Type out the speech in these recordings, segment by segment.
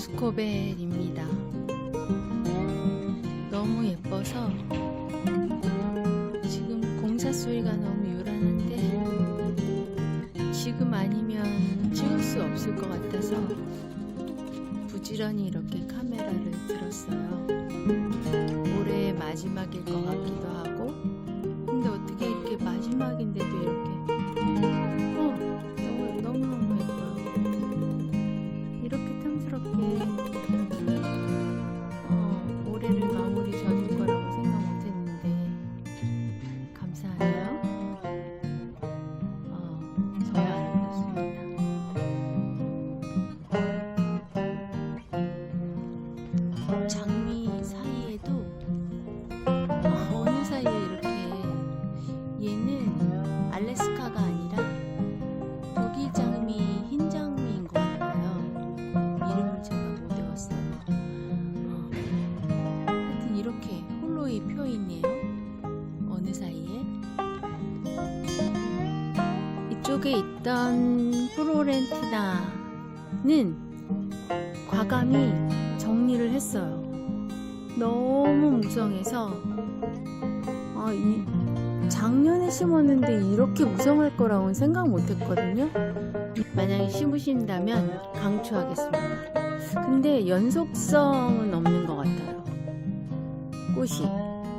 보스코벨입니다. 너무 예뻐서 지금 공사 소리가 너무 요란한데 지금 아니면 찍을 수 없을 것 같아서 부지런히 이렇게 카메라를 들었어요. 올해 마지막일 것 같기도 하고 이쪽에 있던 플로렌티나는 과감히 정리를 했어요. 너무 무성해서 아, 이 작년에 심었는데 이렇게 무성할 거라고는 생각 못 했거든요. 만약에 심으신다면 강추하겠습니다. 근데 연속성은 없는 것 같아요. 꽃이.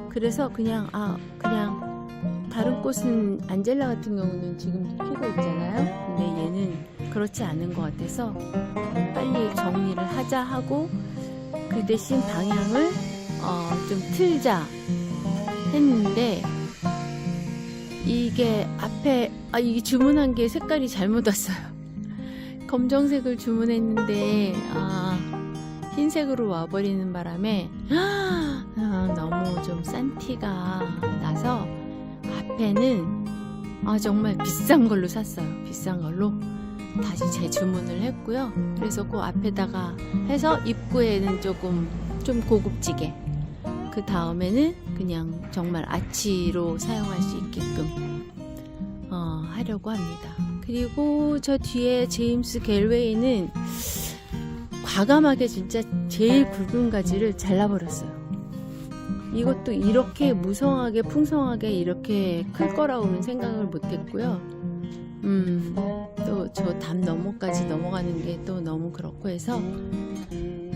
그래서 그냥, 아, 그냥 다른 꽃은 안젤라 같은 경우는 지금 피고 있잖아요. 근데 얘는 그렇지 않은 것 같아서 빨리 정리를 하자 하고 그 대신 방향을 어, 좀 틀자 했는데 이게 앞에 아 이게 주문한 게 색깔이 잘못 왔어요. 검정색을 주문했는데 아 흰색으로 와버리는 바람에 아, 너무 좀 싼 티가 나서 앞에는 아 정말 비싼 걸로 샀어요. 비싼 걸로 다시 재주문을 했고요. 그래서 그 앞에다가 해서 입구에는 조금 좀 고급지게 그 다음에는 그냥 정말 아치로 사용할 수 있게끔 어, 하려고 합니다. 그리고 저 뒤에 제임스 갤웨이는 과감하게 진짜 제일 굵은 가지를 잘라버렸어요. 이것도 이렇게 무성하게 풍성하게 이렇게 클 거라고는 생각을 못했고요. 음, 또 저 담 너머까지 넘어가는 게 또 너무 그렇고 해서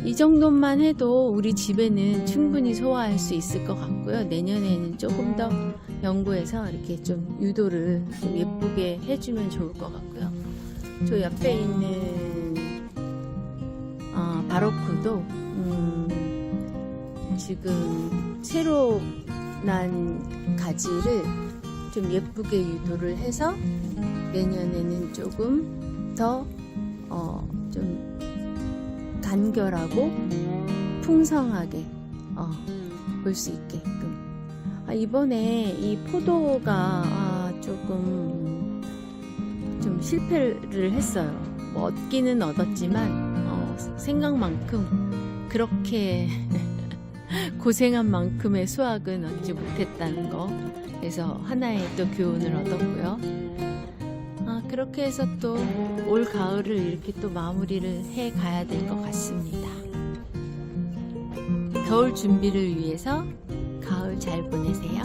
이 정도만 해도 우리 집에는 충분히 소화할 수 있을 것 같고요. 내년에는 조금 더 연구해서 이렇게 좀 유도를 좀 예쁘게 해주면 좋을 것 같고요. 저 옆에 있는 어, 바로크도 음, 지금 새로 난 가지를 좀 예쁘게 유도를 해서 내년에는 조금 더, 어, 좀 간결하고 풍성하게, 어, 볼 수 있게끔. 아, 이번에 이 포도가, 아, 조금, 좀 실패를 했어요. 뭐 얻기는 얻었지만, 어, 생각만큼 그렇게 고생한 만큼의 수확은 얻지 못했다는 거. 그래서 하나의 또 교훈을 얻었고요. 아, 그렇게 해서 또 올 가을을 이렇게 또 마무리를 해 가야 될 것 같습니다. 겨울 준비를 위해서 가을 잘 보내세요.